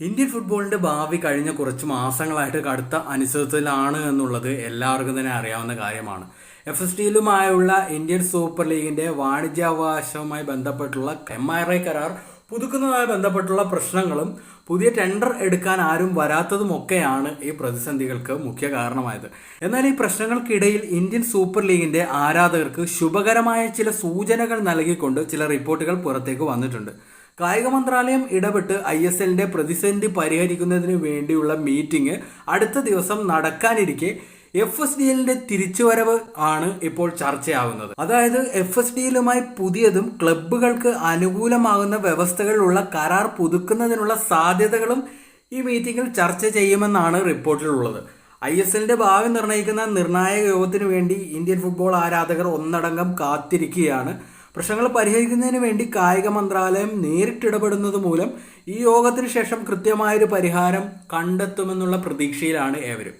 Indian ഫുട്ബോളിന്റെ ഭാവി കഴിഞ്ഞ കുറച്ച് മാസങ്ങളായിട്ട് കടുത്ത അനിശ്ചിതത്വത്തിലാണ് എന്നുള്ളത് എല്ലാവർക്കും തന്നെ അറിയാവുന്ന കാര്യമാണ്. എഫ് എസ് ടിയിലുമായുള്ള ഇന്ത്യൻ സൂപ്പർ ലീഗിന്റെ വാണിജ്യാവകാശവുമായി ബന്ധപ്പെട്ടുള്ള എം ആർ ഐ കരാർ പുതുക്കുന്നതുമായി ബന്ധപ്പെട്ടുള്ള പ്രശ്നങ്ങളും പുതിയ ടെൻഡർ എടുക്കാൻ ആരും വരാത്തതുമൊക്കെയാണ് ഈ പ്രതിസന്ധികൾക്ക് മുഖ്യ കാരണമായത്. എന്നാൽ ഈ പ്രശ്നങ്ങൾക്കിടയിൽ ഇന്ത്യൻ സൂപ്പർ ലീഗിന്റെ ആരാധകർക്ക് ശുഭകരമായ ചില സൂചനകൾ നൽകിക്കൊണ്ട് ചില റിപ്പോർട്ടുകൾ പുറത്തേക്ക് വന്നിട്ടുണ്ട്. കായിക മന്ത്രാലയം ഇടപെട്ട് ഐ എസ് എല്ലിന്റെ പ്രതിസന്ധി പരിഹരിക്കുന്നതിന് വേണ്ടിയുള്ള മീറ്റിംഗ് അടുത്ത ദിവസം നടക്കാനിരിക്കെ എഫ് എസ് ഡി എല്ലിന്റെ തിരിച്ചുവരവ് ആണ് ഇപ്പോൾ ചർച്ചയാവുന്നത്. അതായത് എഫ് എസ് ഡി എല്ലുമായി പുതിയതും ക്ലബുകൾക്ക് അനുകൂലമാകുന്ന വ്യവസ്ഥകളിലുള്ള കരാർ പുതുക്കുന്നതിനുള്ള സാധ്യതകളും ഈ മീറ്റിംഗിൽ ചർച്ച ചെയ്യുമെന്നാണ് റിപ്പോർട്ടിലുള്ളത്. ഐ എസ് എല്ലിന്റെ ഭാവി നിർണയിക്കുന്ന നിർണായക യോഗത്തിനു വേണ്ടി ഇന്ത്യൻ ഫുട്ബോൾ ആരാധകർ ഒന്നടങ്കം കാത്തിരിക്കുകയാണ്. പ്രശ്നങ്ങൾ പരിഹരിക്കുന്നതിന് വേണ്ടി കായിക മന്ത്രാലയം നേരിട്ടിടപെടുന്നത് മൂലം ഈ യോഗത്തിന് ശേഷം കൃത്യമായൊരു പരിഹാരം കണ്ടെത്തുമെന്നുള്ള പ്രതീക്ഷയിലാണ് ഏവരും.